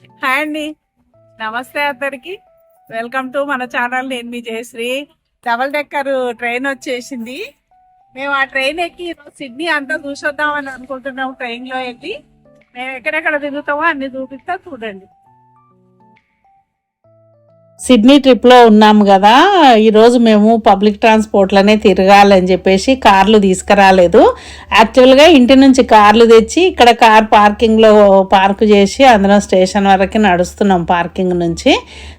Hi అండి. నమస్తే అందరికి. వెల్కమ్ టు మన ఛానల్. నేను మీ జయశ్రీ. డబల్ డెక్కర్ ట్రైన్ వచ్చేసింది. మేము ఆ ట్రైన్ ఎక్కి సిడ్నీ అంతా చూసొద్దామని అనుకుంటున్నాం ట్రైన్లో వెళ్ళి ఎక్కి. మేము ఎక్కడెక్కడ దిగుతామో అన్ని చూపిస్తా చూడండి. సిడ్నీ ట్రిప్లో ఉన్నాము కదా ఈరోజు మేము పబ్లిక్ ట్రాన్స్పోర్ట్లోనే తిరగాలని చెప్పేసి కార్లు తీసుకురాలేదు. యాక్చువల్గా ఇంటి నుంచి కార్లు తెచ్చి ఇక్కడ కార్ పార్కింగ్లో పార్క్ చేసి అందరం స్టేషన్ వరకు నడుస్తున్నాం పార్కింగ్ నుంచి.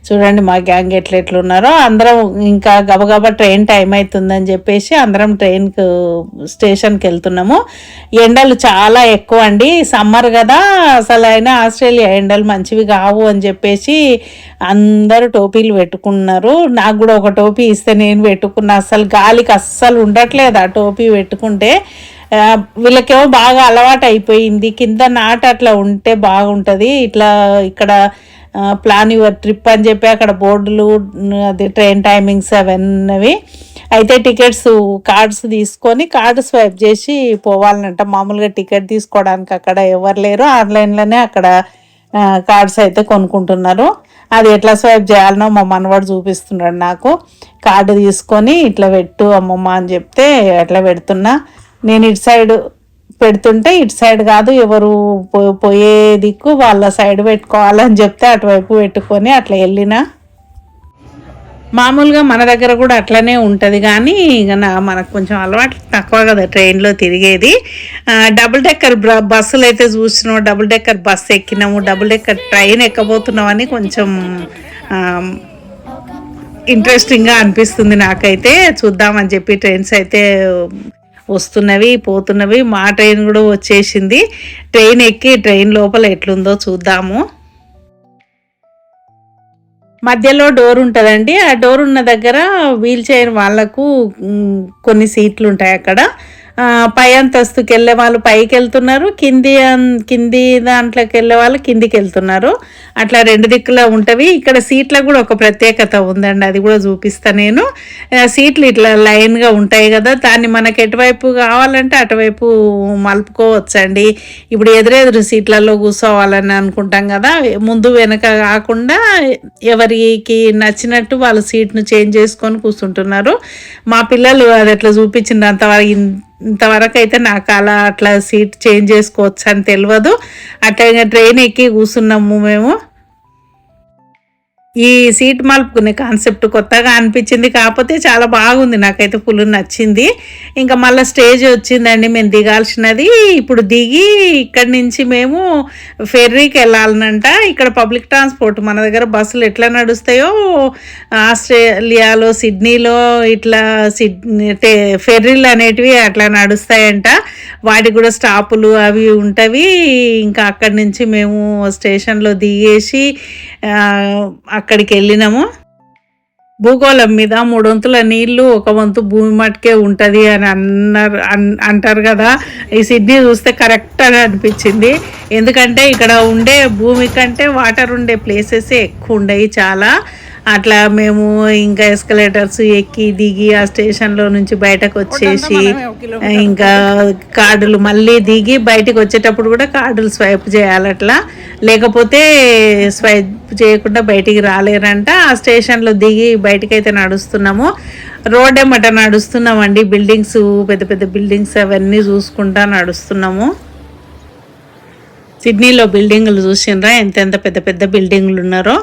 చూడండి మా గ్యాంగ్ ఎట్లా ఎట్లున్నారో. అందరం ఇంకా గబగబా ట్రైన్ టైం అవుతుందని చెప్పేసి అందరం ట్రైన్కు స్టేషన్కి వెళ్తున్నాము. ఎండలు చాలా ఎక్కువ అండి. సమ్మర్ కదా అసలు అయినా ఆస్ట్రేలియా ఎండలు మంచివి కావు అని చెప్పేసి అందరూ టోపీలు పెట్టుకున్నారు. నాకు కూడా ఒక టోపీ ఇస్తే నేను పెట్టుకున్నా. అసలు గాలికి అస్సలు ఉండట్లేదు ఆ టోపీ పెట్టుకుంటే. వీళ్ళకేమో బాగా అలవాటు అయిపోయింది. కింద నాట అట్లా ఉంటే బాగుంటుంది. ఇట్లా ఇక్కడ ప్లాన్ యువర్ ట్రిప్ అని చెప్పి అక్కడ బోర్డులు అది ట్రైన్ టైమింగ్స్ అవన్నవి. అయితే టికెట్స్ కార్డ్స్ తీసుకొని కార్డు స్వైప్ చేసి పోవాలనంట మామూలుగా టికెట్ తీసుకోవడానికి అక్కడ ఎవరు లేరు. ఆన్లైన్లోనే అక్కడ కార్డ్స్ అయితే కొనుక్కుంటున్నారు. అది ఎట్లా స్వైప్ చేయాలనో మా మనవాడు చూపిస్తున్నాడు నాకు. కార్డు తీసుకొని ఇట్లా పెట్టు అమ్మమ్మ అని చెప్తే అట్లా పెడుతున్నా. నేను ఇటు సైడ్ పెడుతుంటే ఇటు సైడ్ కాదు ఎవరు పో- పోయే దిక్కు వాళ్ళ సైడ్ పెట్టుకోవాలని చెప్తే అటువైపు పెట్టుకొని అట్లా వెళ్ళినా. మామూలుగా మన దగ్గర కూడా అట్లనే ఉంటుంది కానీ ఇక నా మనకు కొంచెం అలవాటు తక్కువ కదా ట్రైన్లో తిరిగేది. డబుల్ డెక్కర్ బ్ర- బస్సులు అయితే చూసినాము డబుల్ డెక్కర్ బస్సు ఎక్కినాము డబుల్ డెక్కర్ ట్రైన్ ఎక్కబోతున్నాం అని కొంచెం ఇంట్రెస్టింగ్గా అనిపిస్తుంది నాకైతే. చూద్దామని చెప్పి ట్రైన్స్ అయితే వస్తున్నవి పోతున్నవి. మా ట్రైన్ కూడా వచ్చేసింది. ట్రైన్ ఎక్కి ట్రైన్ లోపల ఎట్లుందో చూద్దాము. మధ్యలో డోర్ ఉంటుందండి. ఆ డోర్ ఉన్న దగ్గర వీల్ చైర్ వాళ్ళకు కొన్ని సీట్లు ఉంటాయి అక్కడ. పై అంతస్తుకి వెళ్ళే వాళ్ళు పైకి వెళ్తున్నారు కింది కింది దాంట్లోకి వెళ్ళే వాళ్ళు కిందికి వెళ్తున్నారు. అట్లా రెండు దిక్కులో ఉంటవి. ఇక్కడ సీట్లకు కూడా ఒక ప్రత్యేకత ఉందండి అది కూడా చూపిస్తా నేను. సీట్లు ఇట్లా లైన్గా ఉంటాయి కదా దాన్ని మనకి ఎటువైపు కావాలంటే అటువైపు మలుపుకోవచ్చండి. ఇప్పుడు ఎదురెదురు సీట్లలో కూర్చోవాలని అనుకుంటాం కదా ముందు వెనక కాకుండా ఎవరికి నచ్చినట్టు వాళ్ళ సీట్ను చేంజ్ చేసుకొని కూర్చుంటున్నారు. మా పిల్లలు అది అట్లా చూపించినంత అంతవరకు ఇంతవరకు అయితే నాకు అలా అట్లా సీట్ చేంజ్ చేసుకోవచ్చు అని తెలియదు. అట్లా ఇంకా ట్రైన్ ఎక్కి కూర్చున్నాము మేము. ఈ సీట్ మలుపుకునే కాన్సెప్ట్ కొత్తగా అనిపించింది. కాకపోతే చాలా బాగుంది. నాకైతే ఫుల్ నచ్చింది. ఇంకా మళ్ళీ స్టేజ్ వచ్చిందండి. మేము దిగాల్సినది. ఇప్పుడు దిగి ఇక్కడి నుంచి మేము ఫెర్రీకి వెళ్ళాలనంట. ఇక్కడ పబ్లిక్ ట్రాన్స్పోర్ట్ మన దగ్గర బస్సులు ఎట్లా నడుస్తాయో ఆస్ట్రేలియాలో సిడ్నీలో ఇట్లా సిడ్నీ ఫెర్రీలు అనేటివి అట్లా నడుస్తాయంట. వాటికి కూడా స్టాపులు అవి ఉంటవి. ఇంకా అక్కడి నుంచి మేము స్టేషన్లో దిగేసి అక్కడికి వెళ్ళినాము. భూగోళం మీద మూడొంతుల నీళ్ళు ఒక వంతు భూమి మట్టుకే ఉంటుంది అని అన్నారు అన్- అంటారు కదా. ఈ సిడ్నీ చూస్తే కరెక్ట్ అని అనిపించింది. ఎందుకంటే ఇక్కడ ఉండే భూమి కంటే వాటర్ ఉండే ప్లేసెస్ ఎక్కువ ఉండేవి చాలా. అట్లా మేము ఇంకా ఎస్కలేటర్స్ ఎక్కి దిగి ఆ స్టేషన్లో నుంచి బయటకు వచ్చేసి ఇంకా కార్డులు మళ్ళీ దిగి బయటకు వచ్చేటప్పుడు కూడా కార్డులు స్వైప్ చేయాలి అట్లా. లేకపోతే స్వైప్ చేయకుండా బయటికి రాలేరంట. ఆ స్టేషన్లో దిగి బయటికి అయితే నడుస్తున్నాము. రోడ్ ఏమట నడుస్తున్నామండి. బిల్డింగ్స్ పెద్ద పెద్ద బిల్డింగ్స్ అవన్నీ చూసుకుంటా నడుస్తున్నాము. సిడ్నీలో బిల్డింగ్లు చూసిండ్రా? ఎంతెంత పెద్ద పెద్ద బిల్డింగ్లు ఉన్నారో.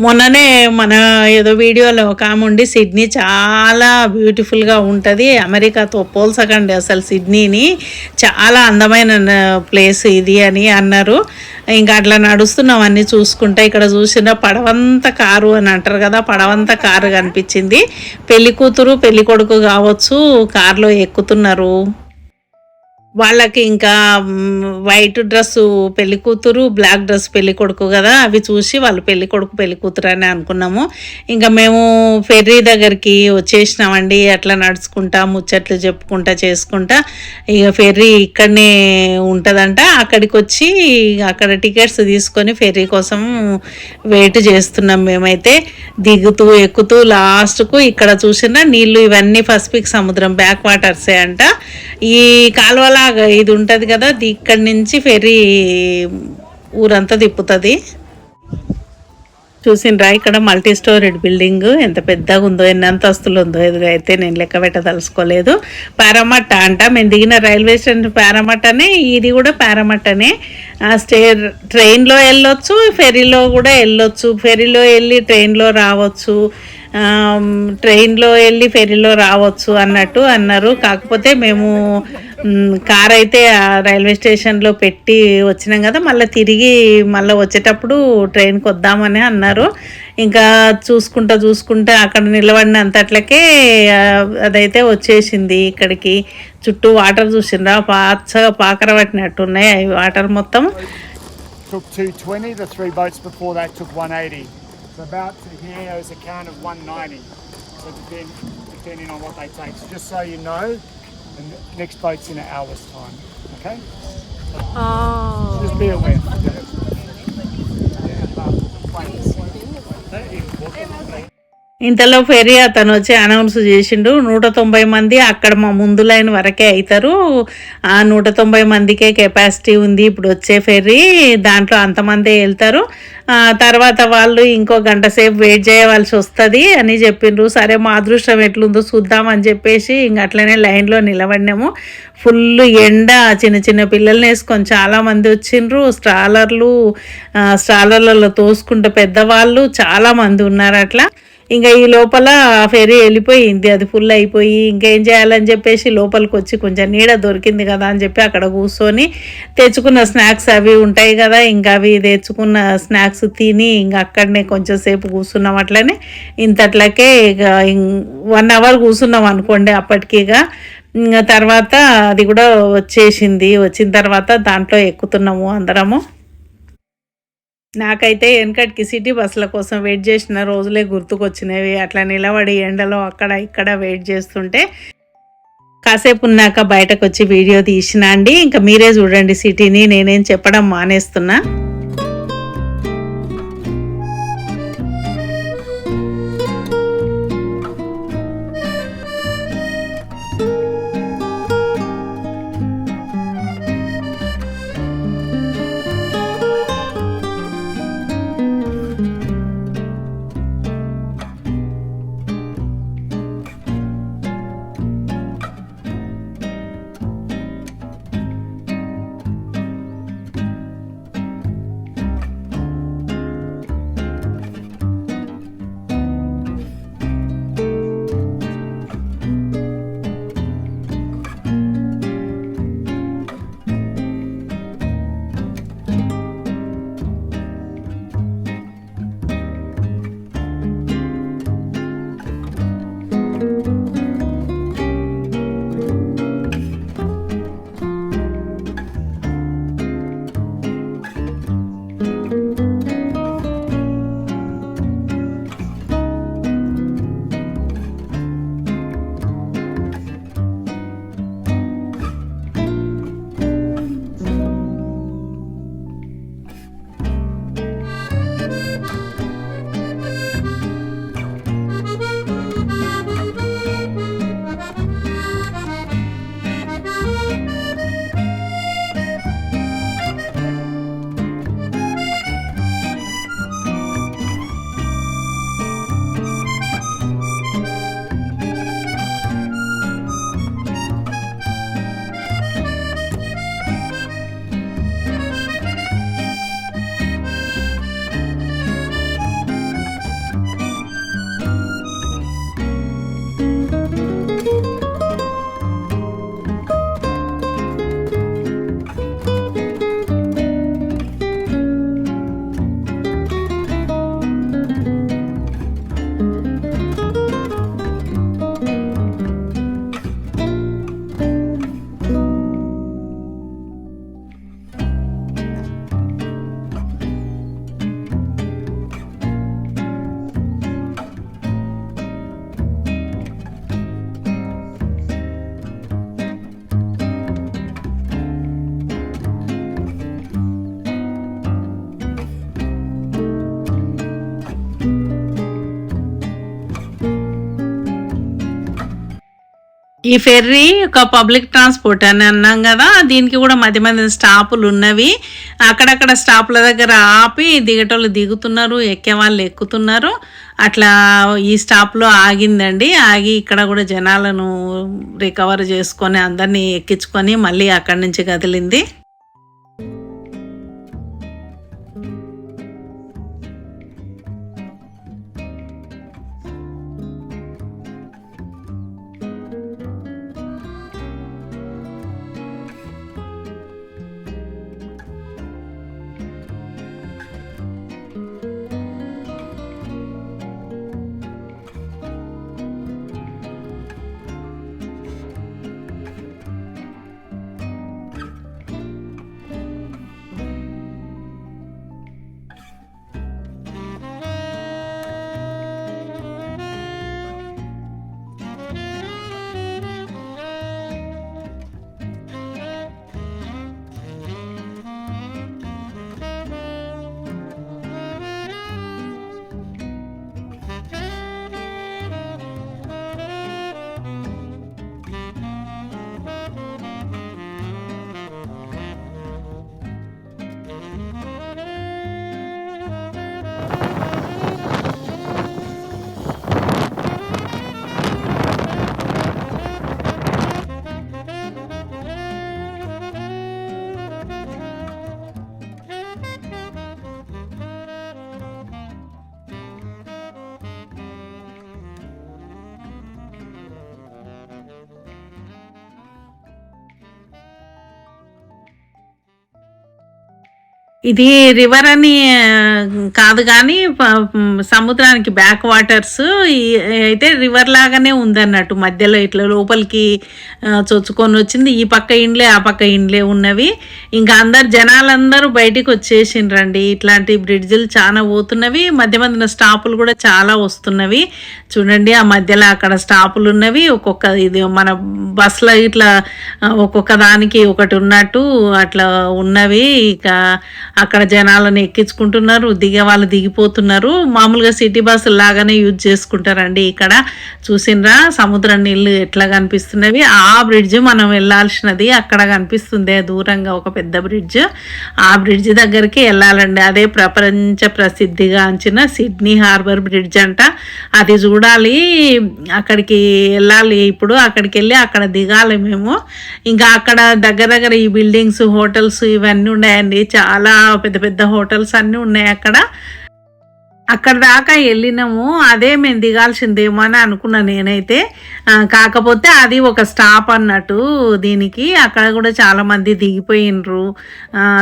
మొన్ననే మన ఏదో వీడియోలో ఒక ఆమె ఉండి సిడ్నీ చాలా బ్యూటిఫుల్గా ఉంటుంది. అమెరికాతో పోల్సకండి అసలు సిడ్నీని. చాలా అందమైన ప్లేస్ ఇది అని అన్నారు. ఇంకా అట్లా నడుస్తున్నాం అన్నీ చూసుకుంటా ఇక్కడ చూసిన పడవంత కారు అని అంటారు కదా పడవంత కారు కనిపించింది. పెళ్ళి కూతురు పెళ్ళి కొడుకు కావచ్చు కారులో ఎక్కుతున్నారు. వాళ్ళకి ఇంకా వైట్ డ్రెస్ పెళ్ళి కూతురు బ్లాక్ డ్రెస్ పెళ్ళి కొడుకు కదా అవి చూసి వాళ్ళు పెళ్ళి కొడుకు పెళ్ళి కూతురు అని అనుకున్నాము. ఇంకా మేము ఫెర్రీ దగ్గరికి వచ్చేసినామండి. అట్లా నడుచుకుంటా ముచ్చట్లు చెప్పుకుంటా చేసుకుంటా. ఇక ఫెర్రీ ఇక్కడనే ఉంటుందంట. అక్కడికి వచ్చి అక్కడ టికెట్స్ తీసుకొని ఫెర్రీ కోసం వెయిట్ చేస్తున్నాం మేమైతే. దిగుతూ ఎక్కుతూ లాస్ట్కు ఇక్కడ చూసిన నీళ్ళు ఇవన్నీ పసిఫిక్ సముద్రం బ్యాక్ వాటర్సే అంట. ఈ కాలువలా ఇది ఉంటుంది కదా ఇక్కడి నుంచి ఫెర్రీ ఊరంతా తిప్పుతుంది. చూసిండ్రా ఇక్కడ మల్టీ స్టోరీడ్ బిల్డింగ్ ఎంత పెద్దగా ఉందో ఎన్ని అంతస్తులు ఉందో ఇది అయితే నేను లెక్క పెట్టదలుచుకోలేదు. పారామట్ట అంట మేము దిగిన రైల్వే స్టేషన్ పారామట్టనే ఇది కూడా పారామట్టనే. ఆ స్టే ట్రైన్లో వెళ్ళొచ్చు ఫెరీలో కూడా వెళ్ళొచ్చు. ఫెరీలో వెళ్ళి ట్రైన్లో రావచ్చు. ట్రైన్లో వెళ్ళి ఫెరీలో రావచ్చు అన్నట్టు అన్నారు. కాకపోతే మేము కార్ అయితే రైల్వే స్టేషన్లో పెట్టి వచ్చినాం కదా మళ్ళీ తిరిగి మళ్ళీ వచ్చేటప్పుడు ట్రైన్కి వద్దామని అన్నారు ఇంకా చూసుకుంటా చూసుకుంటా అక్కడ నిలబడిన అంతట్లకే అదైతే వచ్చేసింది ఇక్కడికి చుట్టూ వాటర్ చూసిండ్రా పచ్చగా పాకర పట్టినట్టు ఉన్నాయి అవి వాటర్ మొత్తం took 220. The three boats before that took 180. So about to here is a count of 190. So depend, depending on what they take. So just so you know, the next boat's in an hour's time. Okay? Oh. Just be aware. ఇంతలో ferry అతను వచ్చి announce చేసిండు నూట తొంభై మంది అక్కడ మా ముందు లైన్ వరకే అవుతారు ఆ నూట తొంభై మందికే కెపాసిటీ ఉంది ఇప్పుడు వచ్చే ఫెర్రీ దాంట్లో అంతమందే వెళ్తారు. తర్వాత వాళ్ళు ఇంకో గంట సేపు వెయిట్ చేయవలసి వస్తుంది అని చెప్పిండ్రు. సరే మా అదృష్టం ఎట్లుందో చూద్దామని చెప్పేసి ఇంక అట్లనే లైన్లో నిలబడినాము. ఫుల్ ఎండ చిన్న చిన్న పిల్లల్ని వేసుకొని చాలామంది వచ్చిండ్రు. స్ట్రాలర్లు స్ట్రాలర్లలో తోసుకుంటే పెద్దవాళ్ళు చాలామంది ఉన్నారు అట్లా. ఇంకా ఈ లోపల ఫెరీ వెళ్ళిపోయింది. అది ఫుల్ అయిపోయి ఇంకేం చేయాలని చెప్పేసి లోపలికి వచ్చి కొంచెం నీడ దొరికింది కదా అని చెప్పి అక్కడ కూర్చొని తెచ్చుకున్న స్నాక్స్ అవి ఉంటాయి కదా ఇంకా అవి తెచ్చుకున్న స్నాక్స్ తిని ఇంకా అక్కడనే కొంచెం సేపు కూర్చున్నాం. అట్లనే ఇంతట్లకే ఇక వన్ అవర్ కూర్చున్నాం అనుకోండి అప్పటికి ఇక. ఇంకా తర్వాత అది కూడా వచ్చేసింది. వచ్చిన తర్వాత దాంట్లో ఎక్కుతున్నాము అందరము. నాకైతే వెనకటికి సిటీ బస్సుల కోసం వెయిట్ చేసిన రోజులే గుర్తుకొచ్చినవి. అట్లా నిలబడి ఎండలో అక్కడ ఇక్కడ వెయిట్ చేస్తుంటే కాసేపు ఉన్నాక బయటకు వచ్చి వీడియో తీసిన అండి. ఇంకా మీరే చూడండి సిటీని. నేనేం చెప్పడం మానేస్తున్నా. ఈ ఫెర్రీ ఒక పబ్లిక్ ట్రాన్స్పోర్ట్ అని అన్నాం కదా దీనికి కూడా మధ్య మధ్య స్టాపులు ఉన్నవి. అక్కడక్కడ స్టాపుల దగ్గర ఆపి దిగటోళ్ళు దిగుతున్నారు ఎక్కే వాళ్ళు ఎక్కుతున్నారు. అట్లా ఈ స్టాప్లో ఆగిందండి. ఆగి ఇక్కడ కూడా జనాలను రికవర్ చేసుకొని అందరినీ ఎక్కించుకొని మళ్ళీ అక్కడి నుంచి కదిలింది. ఇది రివర్ అని కాదు కానీ సముద్రానికి బ్యాక్ వాటర్స్ అయితే రివర్ లాగానే ఉందన్నట్టు. మధ్యలో ఇట్లా లోపలికి చొచ్చుకొని వచ్చింది. ఈ పక్క ఇండ్లే ఆ పక్క ఇండ్లే ఉన్నవి. ఇంకా అందరు జనాలందరూ బయటికి వచ్చేసిండ్రండి. ఇట్లాంటి బ్రిడ్జిలు చాలా పోతున్నవి. మధ్య మధ్యన స్టాపులు కూడా చాలా వస్తున్నవి. చూడండి ఆ మధ్యలో అక్కడ స్టాపులు ఉన్నవి. ఒక్కొక్క ఇది మన బస్సులో ఇట్లా ఒక్కొక్క దానికి ఒకటి ఉన్నట్టు అట్లా ఉన్నవి. ఇక అక్కడ జనాలను ఎక్కించుకుంటున్నారు దిగే వాళ్ళు దిగిపోతున్నారు. మామూలుగా సిటీ బస్సు లాగానే యూజ్ చేసుకుంటారండి ఇక్కడ. చూసిండ్రా సముద్ర నీళ్ళు ఎట్లా కనిపిస్తున్నవి? ఆ బ్రిడ్జ్ మనం వెళ్ళాల్సినది అక్కడ కనిపిస్తుంది. దూరంగా ఒక పెద్ద బ్రిడ్జ్. ఆ బ్రిడ్జ్ దగ్గరికి వెళ్ళాలండి. అదే ప్రపంచ ప్రసిద్ధిగాంచిన సిడ్నీ హార్బర్ బ్రిడ్జ్ అంట. అది చూడాలి. అక్కడికి వెళ్ళాలి ఇప్పుడు. అక్కడికి వెళ్ళి అక్కడ దిగాలి మేము. ఇంకా అక్కడ దగ్గర దగ్గర ఈ బిల్డింగ్స్ హోటల్స్ ఇవన్నీ ఉన్నాయండి. చాలా పెద్ద పెద్ద హోటల్స్ అన్నీ ఉన్నాయి అక్కడ. అక్కడ దాకా వెళ్ళినాము. అదే మేము దిగాల్సిందేమో అని అనుకున్నా నేనైతే. కాకపోతే అది ఒక స్టాప్ అన్నట్టు దీనికి. అక్కడ కూడా చాలామంది దిగిపోయినరు.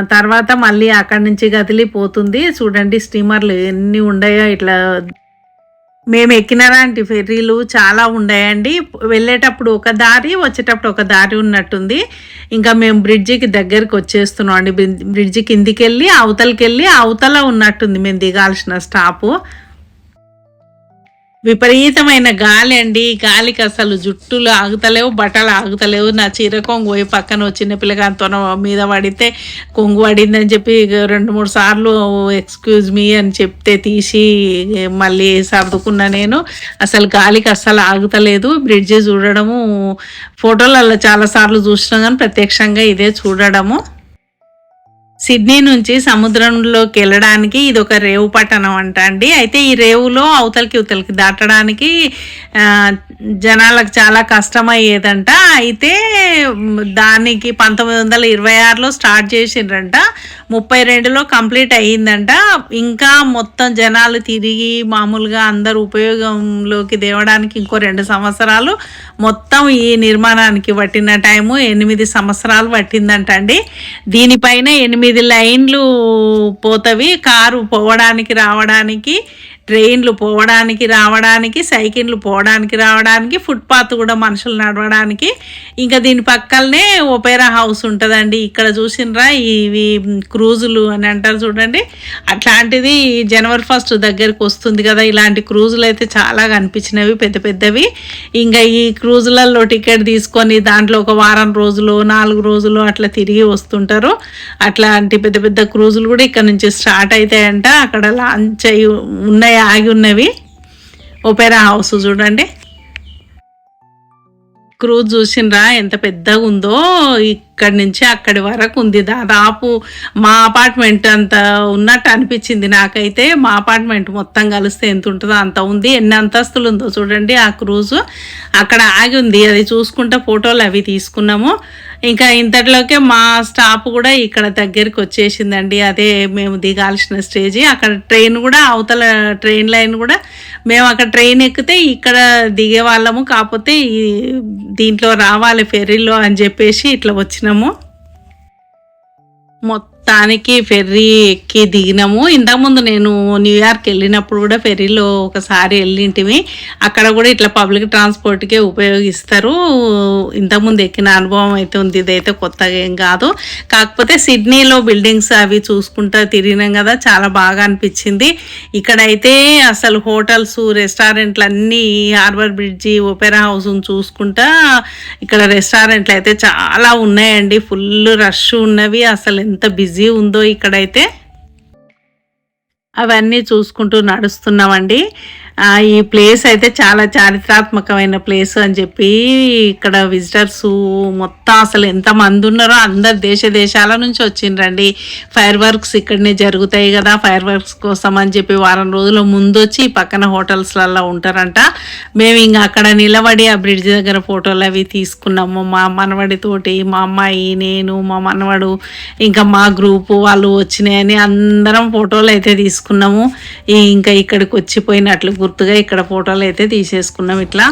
తర్వాత మళ్ళీ అక్కడి నుంచి గదిలిపోతుంది. చూడండి స్టీమర్లు ఎన్ని ఉన్నాయో ఇట్లా మేము ఎక్కినలాంటి ఫెర్రీలు చాలా ఉన్నాయండి. వెళ్ళేటప్పుడు ఒక దారి వచ్చేటప్పుడు ఒక దారి ఉన్నట్టుంది. ఇంకా మేము బ్రిడ్జికి దగ్గరికి వచ్చేస్తున్నాం అండి. బ్రిడ్జి కిందికి వెళ్ళి అవతలకి వెళ్ళి అవతల ఉన్నట్టుంది మేము దిగాల్సిన స్టాపు. విపరీతమైన గాలి అండి. గాలికి అసలు జుట్టులు ఆగుతలేవు బట్టలు ఆగుతలేవు. నా చీర కొంగు పోయి పక్కన చిన్న పిల్లగాతో మీద పడితే కొంగు పడిందని చెప్పి రెండు మూడు సార్లు ఎక్స్క్యూజ్ మీ అని చెప్తే తీసి మళ్ళీ సర్దుకున్నా నేను. అసలు గాలికి అస్సలు ఆగుతలేదు. బ్రిడ్జి చూడడము ఫోటోలలో చాలా సార్లు చూసినా కానీ ప్రత్యక్షంగా ఇదే చూడడము. సిడ్నీ నుంచి సముద్రంలోకి వెళ్ళడానికి ఇది ఒక రేవు పట్టణం అంట అండి. అయితే ఈ రేవులో అవతలకి ఇవతలకి దాటడానికి జనాలకు చాలా కష్టమయ్యేదంట. అయితే దానికి పంతొమ్మిది వందల ఇరవై ఆరులో స్టార్ట్ చేసిండ్రంట. ముప్పై రెండులో కంప్లీట్ అయ్యిందంట. ఇంకా మొత్తం జనాలు తిరిగి మామూలుగా అందరు ఉపయోగంలోకి తేవడానికి ఇంకో రెండు సంవత్సరాలు మొత్తం ఈ నిర్మాణానికి పట్టిన టైము ఎనిమిది సంవత్సరాలు పట్టిందంట అండి. దీనిపైన ఎనిమిది లైన్లు పోతవి కారు పోవడానికి రావడానికి ట్రైన్లు పోవడానికి రావడానికి సైకిళ్ళు పోవడానికి రావడానికి ఫుట్పాత్ కూడా మనుషులు నడవడానికి. ఇంకా దీని పక్కనే ఒపేరా హౌస్ ఉంటుందండి. ఇక్కడ చూసినరా ఇవి క్రూజులు అని అంటారు చూడండి. అట్లాంటిది జనవరి ఫస్ట్ దగ్గరికి వస్తుంది కదా. ఇలాంటి క్రూజులు అయితే చాలా కనిపించినవి పెద్ద పెద్దవి. ఇంకా ఈ క్రూజులలో టికెట్ తీసుకొని దాంట్లో ఒక వారం రోజులు నాలుగు రోజులు అట్లా తిరిగి వస్తుంటారు. అట్లా లాంటి పెద్ద పెద్ద క్రూజులు కూడా ఇక్కడ నుంచి స్టార్ట్ అవుతాయంట అక్కడ లాంచ్ అయి ఉన్నాయి ఆగి ఉన్నవి. ఒపెరా హౌస్ చూడండి. క్రూజ్ చూసినరా ఎంత పెద్దగా ఉందో. ఇక్కడి నుంచి అక్కడి వరకు ఉంది. దాదాపు మా అపార్ట్మెంట్ అంత ఉన్నట్టు అనిపించింది నాకైతే. మా అపార్ట్మెంట్ మొత్తం కలిస్తే ఎంత ఉంటుందో అంత ఉంది. ఎన్ని అంతస్తులు ఉందో చూడండి ఆ క్రూజ్. అక్కడ ఆగి ఉంది. అది చూసుకుంటే ఫోటోలు అవి తీసుకున్నాము. ఇంకా ఇంతట్లోకే మా స్టాప్ కూడా ఇక్కడ దగ్గరికి వచ్చేసిందండి. అదే మేము దిగాల్సిన స్టేజి. అక్కడ ట్రైన్ కూడా అవతల ట్రైన్ లైన్ కూడా మేము అక్కడ ట్రైన్ ఎక్కితే ఇక్కడ దిగే వాళ్ళము. కాకపోతే ఈ దీంట్లో రావాలి ఫెర్రీలో అని చెప్పేసి ఇట్లా వచ్చినాము. మొత్తానికి ఫెర్రీ ఎక్కి దిగినాము ఇంతకుముందు నేను న్యూయార్క్ వెళ్ళినప్పుడు కూడా ఫెర్రీలో ఒకసారి వెళ్ళింటివి అక్కడ కూడా ఇట్లా పబ్లిక్ ట్రాన్స్పోర్ట్కే ఉపయోగిస్తారు. ఇంతకుముందు ఎక్కిన అనుభవం అయితే ఉంది. ఇదైతే కొత్తగా ఏం కాదు. కాకపోతే సిడ్నీలో బిల్డింగ్స్ అవి చూసుకుంటా తిరిగినాం కదా. చాలా బాగా అనిపించింది. ఇక్కడైతే అసలు హోటల్స్ రెస్టారెంట్లు అన్నీ హార్బర్ బ్రిడ్జి ఒపెరా హౌస్ చూసుకుంటా ఇక్కడ రెస్టారెంట్లు అయితే చాలా ఉన్నాయండి. ఫుల్ రష్ ఉన్నవి. అసలు ఎంత బిజీ ఉందో ఇక్కడైతే అవన్నీ చూసుకుంటూ నడుస్తున్నామండి. ఈ ప్లేస్ అయితే చాలా చారిత్రాత్మకమైన ప్లేస్ అని చెప్పి ఇక్కడ విజిటర్స్ మొత్తం అసలు ఎంతమంది ఉన్నారో అందరు దేశ దేశాల నుంచి వచ్చిండ్రండి. ఫైర్ వర్క్స్ ఇక్కడనే జరుగుతాయి కదా ఫైర్ వర్క్స్ కోసం అని చెప్పి వారం రోజుల ముందు వచ్చి పక్కన హోటల్స్లలో ఉంటారంట. మేము ఇంకా అక్కడ నిలబడి ఆ బ్రిడ్జ్ దగ్గర ఫోటోలు అవి తీసుకున్నాము. మా మనవడితోటి మా అమ్మాయి నేను మా మనవడు ఇంకా మా గ్రూపు వాళ్ళు వచ్చినాయని అందరం ఫోటోలు అయితే తీసుకున్నాము. ఇంకా ఇక్కడికి వచ్చిపోయినట్లు గుర్తుగా ఇక్కడ ఫోటోలు అయితే తీసేసుకున్నాం ఇట్లా.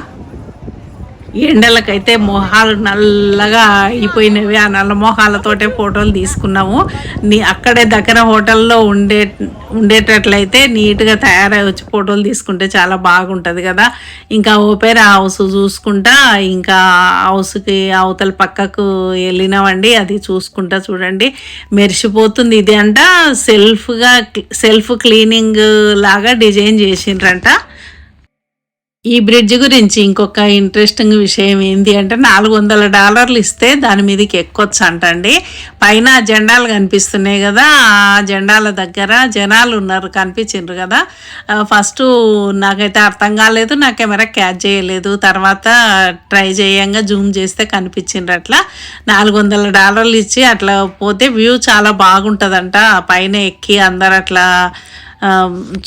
ఎండలకైతే మొహాలు నల్లగా అయిపోయినవి. ఆ నల్ల మొహాలతోటే ఫోటోలు తీసుకున్నాము. నీ అక్కడే దగ్గర హోటల్లో ఉండే ఉండేటట్లయితే నీట్గా తయారై వచ్చి ఫోటోలు తీసుకుంటే చాలా బాగుంటుంది కదా. ఇంకా ఓపెరా హౌస్ చూసుకుంటా ఇంకా హౌస్కి అవతల పక్కకు వెళ్ళినామండి అది చూసుకుంటా చూడండి. మెరిసిపోతుంది ఇది అంట. సెల్ఫ్గా సెల్ఫ్ క్లీనింగ్ లాగా డిజైన్ చేసిండ్రంట. ఈ బ్రిడ్జ్ గురించి ఇంకొక ఇంట్రెస్టింగ్ విషయం ఏంటి అంటే నాలుగు వందల డాలర్లు ఇస్తే దాని మీదకి ఎక్కొచ్చు అంటండి పైన జెండాలు కనిపిస్తున్నాయి కదా ఆ జెండాల దగ్గర జనాలు ఉన్నారు కనిపించిండ్రు కదా. ఫస్ట్ నాకైతే అర్థం కాలేదు నా కెమెరా క్యాచ్ చేయలేదు తర్వాత ట్రై చేయంగా జూమ్ చేస్తే కనిపించిండ్రు అట్లా. నాలుగు వందల డాలర్లు ఇచ్చి అట్లా పోతే వ్యూ చాలా బాగుంటుందంట. పైన ఎక్కి అందరు అట్లా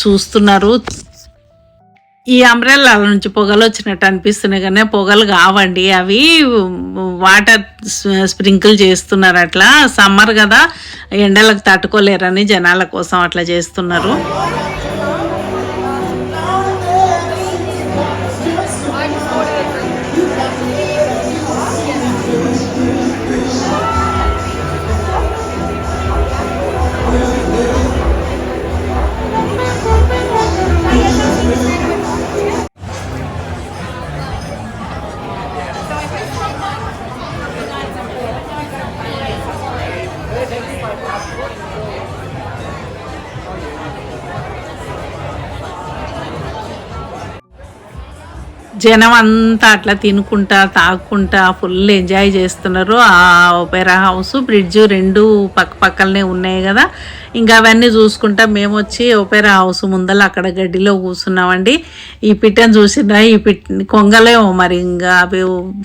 చూస్తున్నారు. ఈ అంబ్రెల్లాల నుంచి పొగలు వచ్చినట్టు అనిపిస్తున్నాయి కానీ పొగలు కావండి. అవి వాటర్ స్ప్రింకిల్ చేస్తున్నారు అట్లా. సమ్మర్ కదా ఎండలకు తట్టుకోలేరని జనాల కోసం అట్లా చేస్తున్నారు. జనం అంతా అట్లా తినుకుంటా తాగుకుంటా ఫుల్ ఎంజాయ్ చేస్తున్నారు. ఆ ఒపెరా హౌస్ బ్రిడ్జ్ రెండు పక్క పక్కలనే ఉన్నాయి కదా. ఇంకా అవన్నీ చూసుకుంటా మేము వచ్చి ఒపెరా హౌస్ ముందల అక్కడ గడ్డిలో కూర్చున్నామండి. ఈ పిట్టని చూసినా ఈ పిట్ కొంగలేమో మరి ఇంకా అవి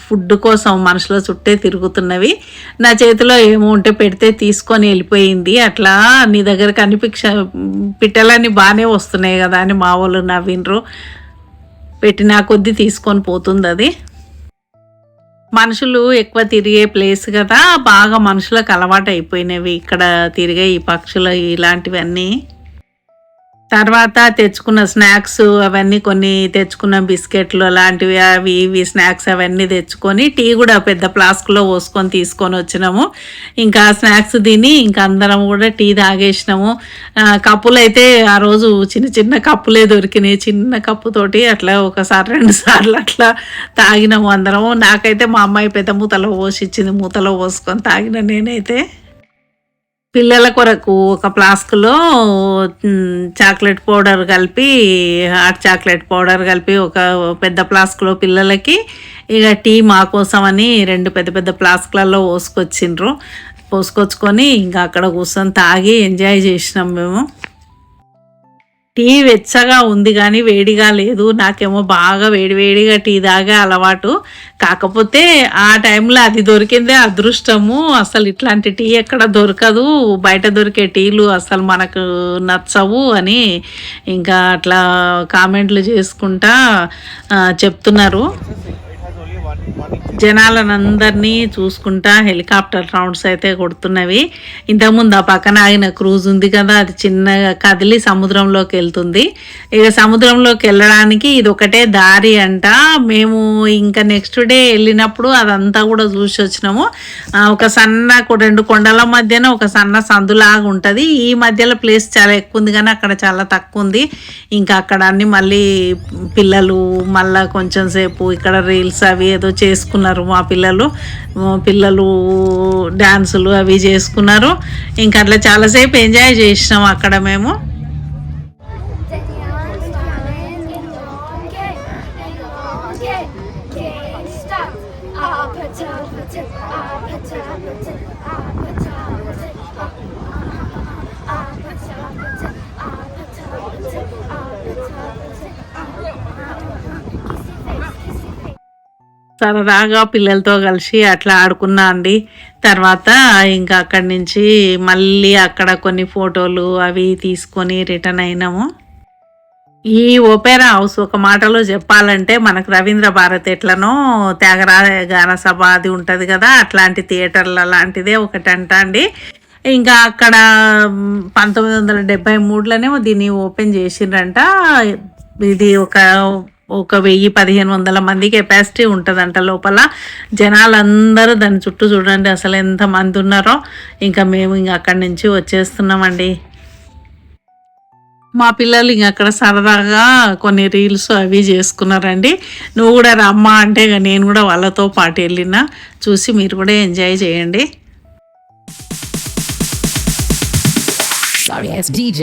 ఫుడ్ కోసం మనుషుల చుట్టే తిరుగుతున్నవి. నా చేతిలో ఏమో ఉంటే పెడితే తీసుకొని వెళ్ళిపోయింది. అట్లా నీ దగ్గర కనిపించ పిట్టలన్నీ బాగానే వస్తున్నాయి కదా అని మా వాళ్ళు నవ్విండ్రు. పెట్టిన కొద్దీ తీసుకొని పోతుంది అది. మనుషులు ఎక్కువ తిరిగే ప్లేస్ కదా బాగా మనుషులకు అలవాటు అయిపోయినవి ఇక్కడ తిరిగే ఈ పక్షులు ఇలాంటివన్నీ. తర్వాత తెచ్చుకున్న స్నాక్స్ అవన్నీ కొన్ని తెచ్చుకున్న బిస్కెట్లు అలాంటివి అవి ఇవి స్నాక్స్ అవన్నీ తెచ్చుకొని టీ కూడా పెద్ద ఫ్లాస్క్లో పోసుకొని తీసుకొని వచ్చినాము. ఇంకా స్నాక్స్ తిని ఇంకా అందరం కూడా టీ తాగేసినాము. కప్పులు అయితే ఆ రోజు చిన్న చిన్న కప్పులే దొరికినాయి. చిన్న కప్పుతోటి అట్లా ఒకసారి రెండు సార్లు అట్లా తాగినాము అందరము. నాకైతే మా అమ్మాయి పెద్ద మూతలో పోసి ఇచ్చింది. మూతలో పోసుకొని తాగిన నేనైతే. పిల్లల కొరకు ఒక ఫ్లాస్క్లో చాక్లెట్ పౌడర్ కలిపి హాట్ చాక్లెట్ పౌడర్ కలిపి ఒక పెద్ద ఫ్లాస్క్లో పిల్లలకి ఇక టీ మా కోసం అని రెండు పెద్ద పెద్ద ఫ్లాస్క్లలో పోసుకొచ్చిండ్రు. పోసుకొచ్చుకొని ఇంకా అక్కడ కూర్చొని తాగి ఎంజాయ్ చేసినాం మేము. టీ వెచ్చగా ఉంది కానీ వేడిగా లేదు. నాకేమో బాగా వేడి వేడిగా టీ తాగే అలవాటు. కాకపోతే ఆ టైంలో అది దొరికిందే అదృష్టము. అసలు ఇట్లాంటి టీ ఎక్కడ దొరకదు. బయట దొరికే టీలు అసలు మనకు నచ్చవు అని ఇంకా అట్లా కామెంట్లు చేసుకుంటా చెప్తున్నారు. జనాలనందరినీ చూసుకుంటా హెలికాప్టర్ రౌండ్స్ అయితే కొడుతున్నవి. ఇంతకుముందు ఆ పక్కన ఆగిన క్రూజ్ ఉంది కదా అది చిన్నగా కదిలి సముద్రంలోకి వెళ్తుంది. ఇక సముద్రంలోకి వెళ్ళడానికి ఇది ఒకటే దారి అంట. మేము ఇంకా నెక్స్ట్ డే వెళ్ళినప్పుడు అదంతా కూడా చూసి వచ్చినాము. ఒక సన్న రెండు కొండల మధ్యన ఒక సన్న సందులాగా ఉంటుంది. ఈ మధ్యలో ప్లేస్ చాలా ఎక్కువ ఉంది కానీ అక్కడ చాలా తక్కువ ఉంది. ఇంకా అక్కడ అన్ని మళ్ళీ పిల్లలు మళ్ళీ కొంచెం సేపు ఇక్కడ రీల్స్ అవి ఏదో చేసుకున్నారు మా పిల్లలు. పిల్లలు డ్యాన్సులు అవి చేసుకున్నారు. ఇంకా అట్లా చాలాసేపు ఎంజాయ్ చేసినాం అక్కడ మేము. సరదాగా పిల్లలతో కలిసి అట్లా ఆడుకున్నా అండి. తర్వాత ఇంకా అక్కడి నుంచి మళ్ళీ అక్కడ కొన్ని ఫోటోలు అవి తీసుకొని రిటర్న్ అయినాము. ఈ ఒపేరా హౌస్ ఒక మాటలో చెప్పాలంటే మనకు రవీంద్ర భారత్ ఎట్లనో త్యాగరాజ గాన సభ అది ఉంటుంది కదా అట్లాంటి థియేటర్ల లాంటిదే ఒకటి అంట అండి. ఇంకా అక్కడ పంతొమ్మిది వందల డెబ్బై మూడులోనే దీన్ని ఓపెన్ చేసిండ్రంట. ఇది ఒక ఒక వెయ్యి పదిహేను వందల మంది కెపాసిటీ ఉంటుందంట లోపల. జనాలందరూ దాని చుట్టూ చూడండి అసలు ఎంతమంది ఉన్నారో. ఇంకా మేము ఇంకా అక్కడి నుంచి వచ్చేస్తున్నామండి. మా పిల్లలు ఇంక అక్కడ సరదాగా కొన్ని రీల్స్ అవి చేసుకున్నారండి. నువ్వు కూడా రమ్మా అంటే నేను కూడా వాళ్ళతో పాటు వెళ్ళిన. చూసి మీరు కూడా ఎంజాయ్ చేయండి. Sorry, it's DJ.